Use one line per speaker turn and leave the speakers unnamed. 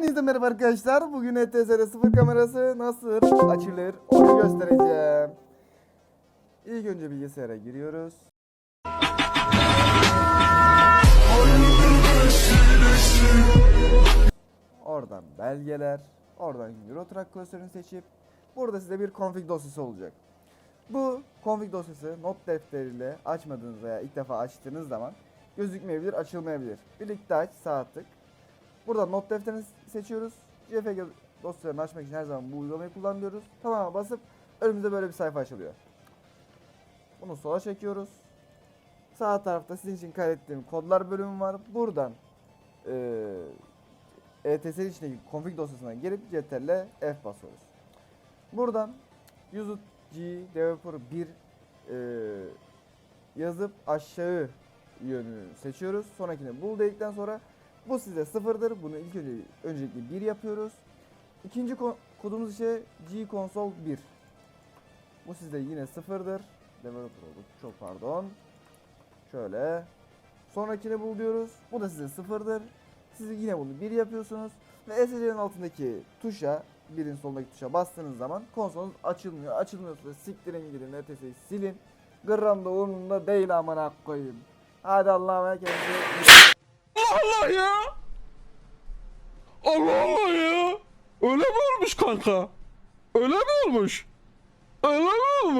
Hepinize merhaba arkadaşlar. Bugün E ETS'de sıfır kamerası nasıl açılır onu göstereceğim. İlk önce bilgisayara giriyoruz. Oradan belgeler, oradan Eurotrack klasörünü seçip burada size bir config dosyası olacak. Bu config dosyası not defteriyle açmadığınız veya ilk defa açtığınız zaman gözükmeyebilir, açılmayabilir. Birlikte aç, sağ tık. Burada not defterini seçiyoruz. JPG dosyalarını açmak için her zaman bu uygulamayı kullanıyoruz. Tamam basıp önümüzde böyle bir sayfa açılıyor. Bunu sola çekiyoruz. Sağ tarafta sizin için kaydettiğim kodlar bölümü var. Buradan eee ETS'nin içindeki config dosyasına girip CTRL F basıyoruz. Buradan use G developer 1 eee, yazıp aşağı yönünü seçiyoruz. Sonrakini bul dedikten sonra bu size sıfırdır. Bunu ilk önce öncelikle 1 yapıyoruz. İkinci ko- kodumuz ise G console 1. Bu sizde yine sıfırdır. Developer olduk. Çok pardon. Şöyle. Sonrakini bul diyoruz. Bu da size sıfırdır. Siz yine bunu 1 yapıyorsunuz. Ve SC'nin altındaki tuşa, birin solundaki tuşa bastığınız zaman konsolunuz açılmıyor. Açılmıyorsa siktirin gidin ETS'yi silin. Gram da umurumda değil amına koyayım. Hadi Allah'a emanet.
Allah ya. Allah Allah ya. Öyle mi olmuş kanka? Öyle mi olmuş? Öyle mi olmuş?